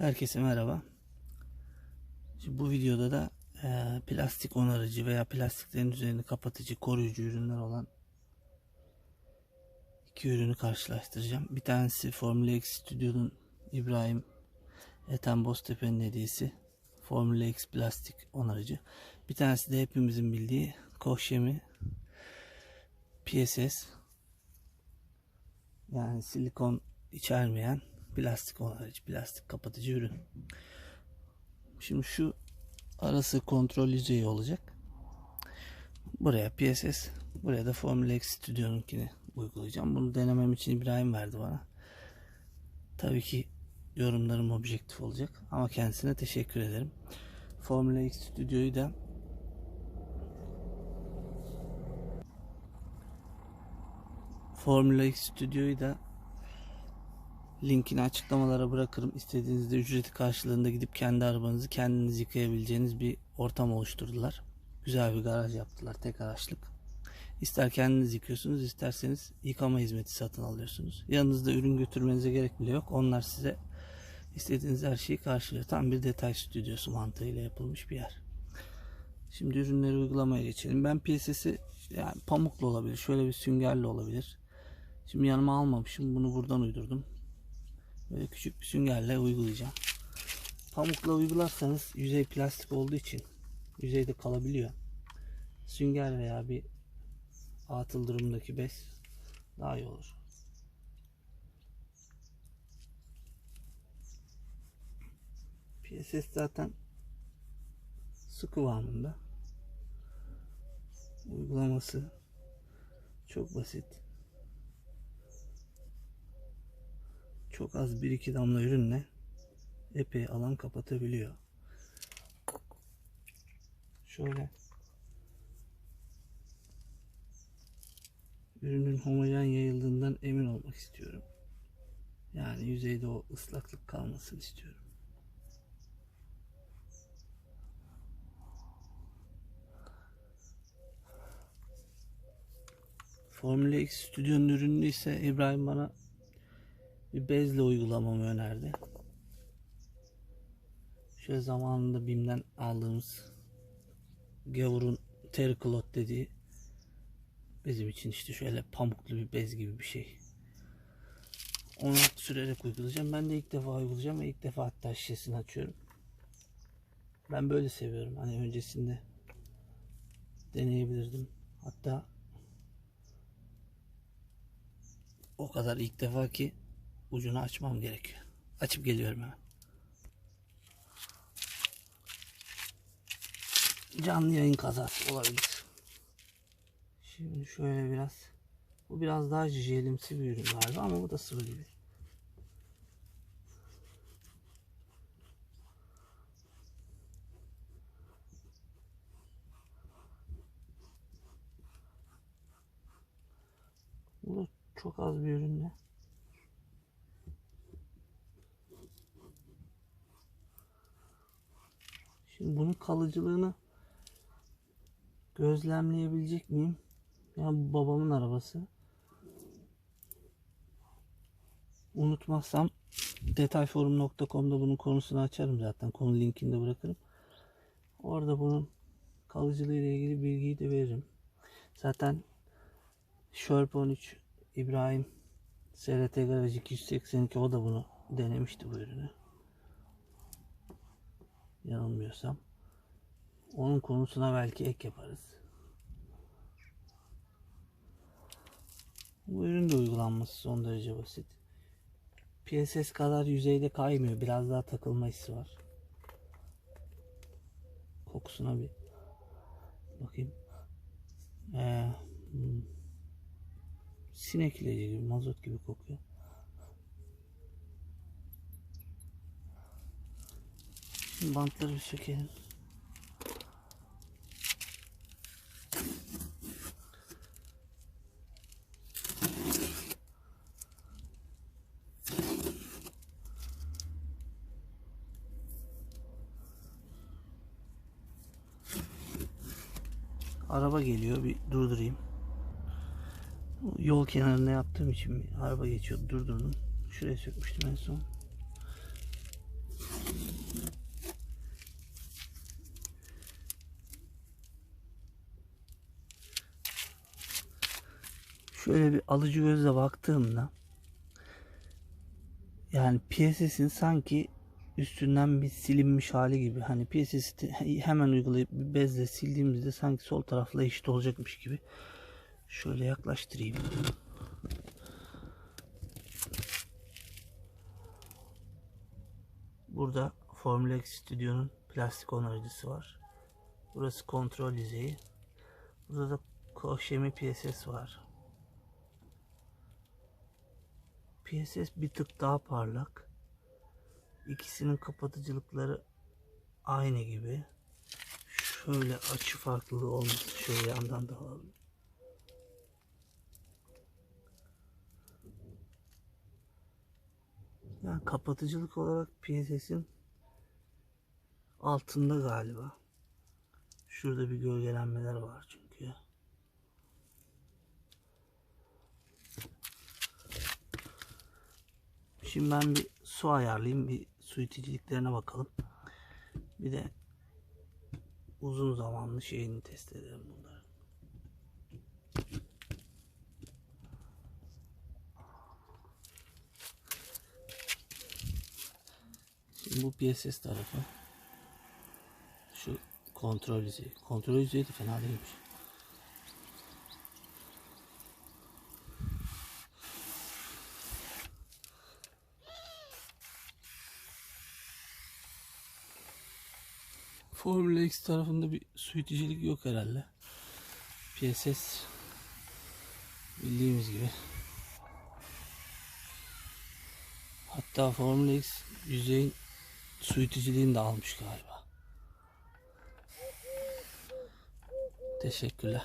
Herkese merhaba. Şimdi bu videoda da e, plastik onarıcı veya plastiklerin üzerini kapatıcı, koruyucu ürünler olan iki ürünü karşılaştıracağım. Bir tanesi Formula X Studio'nun İbrahim Ethem Boztepe'nin hediyesi. Formula X plastik onarıcı. Bir tanesi de hepimizin bildiği Koşemi PSS. Yani silikon içermeyen plastik onarıcı, plastik kapatıcı ürün. Şimdi şu arası kontrol yüzeyi olacak. Buraya PSS, buraya da Formula X Studio'nunkini uygulayacağım. Bunu denemem için İbrahim verdi bana. Tabii ki yorumlarım objektif olacak ama kendisine teşekkür ederim. Formula X Studio'yu da Formula X Studio'yu da linkini açıklamalara bırakırım. İstediğinizde ücreti karşılığında gidip kendi arabanızı kendiniz yıkayabileceğiniz bir ortam oluşturdular. Güzel bir garaj yaptılar tek araçlık. İster kendiniz yıkıyorsunuz isterseniz yıkama hizmeti satın alıyorsunuz. Yanınızda ürün götürmenize gerek bile yok. Onlar size istediğiniz her şeyi karşılıyor. Tam bir detay stüdyosu mantığıyla yapılmış bir yer. Şimdi ürünleri uygulamaya geçelim. Ben PSS'i yani pamuklu olabilir. Şöyle bir süngerli olabilir. Şimdi yanıma almamışım. Bunu buradan uydurdum. Böyle küçük bir süngerle uygulayacağım. Pamukla uygularsanız yüzey plastik olduğu için yüzeyde kalabiliyor. Sünger veya bir atıl durumdaki bez daha iyi olur. PSS zaten su kıvamında. Uygulaması çok basit. Çok az 1-2 damla ürünle epey alan kapatabiliyor. Şöyle ürünün homojen yayıldığından emin olmak istiyorum. Yani yüzeyde o ıslaklık kalmasını istiyorum. Formula X Studio'nun ürünü ise İbrahim bana bir bezle uygulamamı önerdi. Şöyle zamanında BİM'den aldığımız gavurun Tericlot dediği bizim için işte şöyle pamuklu bir bez gibi bir şey. Onu sürerek uygulayacağım. Ben de ilk defa uygulayacağım ve ilk defa hatta şişesini açıyorum. Ben böyle seviyorum. Hani öncesinde deneyebilirdim. Hatta o kadar ilk defa ki ucunu açmam gerekiyor. Açıp geliyorum hemen. Canlı yayın kazası olabilir. Şimdi şöyle biraz bu biraz daha jelimsi bir ürün galiba ama bu da sıvı gibi. Bu da çok az bir ürünle. Şimdi bunun kalıcılığını gözlemleyebilecek miyim? Ya bu babamın arabası. Unutmazsam detayforum.com'da bunun konusunu açarım zaten. Konu linkini de bırakırım. Orada bunun kalıcılığı ile ilgili bilgiyi de veririm. Zaten Sherp 13 İbrahim SRT Garaj 282 o da bunu denemişti bu ürünü yanılmıyorsam. Onun konusuna belki ek yaparız. Bu ürün de uygulanması son derece basit. PSS kadar yüzeyde kaymıyor. Biraz daha takılma hissi var. Kokusuna bir bakayım. Ee, hmm. Sinek ilacı gibi, mazot gibi kokuyor. Bantları sökelim. Araba geliyor bir durdurayım. Yol kenarında yaptığım için bir araba geçiyor durdurdum. Şuraya sökmüştüm en son. Şöyle bir alıcı gözle baktığımda yani PSS'in sanki üstünden bir silinmiş hali gibi. Hani PSS'i hemen uygulayıp bir bezle sildiğimizde sanki sol tarafla eşit olacakmış gibi. Şöyle yaklaştırayım. Burada Formula X Studio'nun plastik onarıcısı var. Burası kontrol yüzeyi. Burada da Koşemi PSS var. PSS bir tık daha parlak. İkisinin kapatıcılıkları aynı gibi. Şöyle açı farklılığı olması şöyle yandan da alalım. Yani kapatıcılık olarak PSS'in altında galiba. Şurada bir gölgelenmeler var çünkü. Şimdi ben bir su ayarlayayım. Bir su iticiliklerine bakalım. Bir de uzun zamanlı şeyini test edelim bunları. Şimdi bu PSS tarafı. Şu kontrol yüzeyi. Kontrol yüzeyi de fena değilmiş. Formula X tarafında bir su iticilik yok herhalde. PSS bildiğimiz gibi. Hatta Formula X yüzeyin su iticiliğini de almış galiba. Teşekkürler.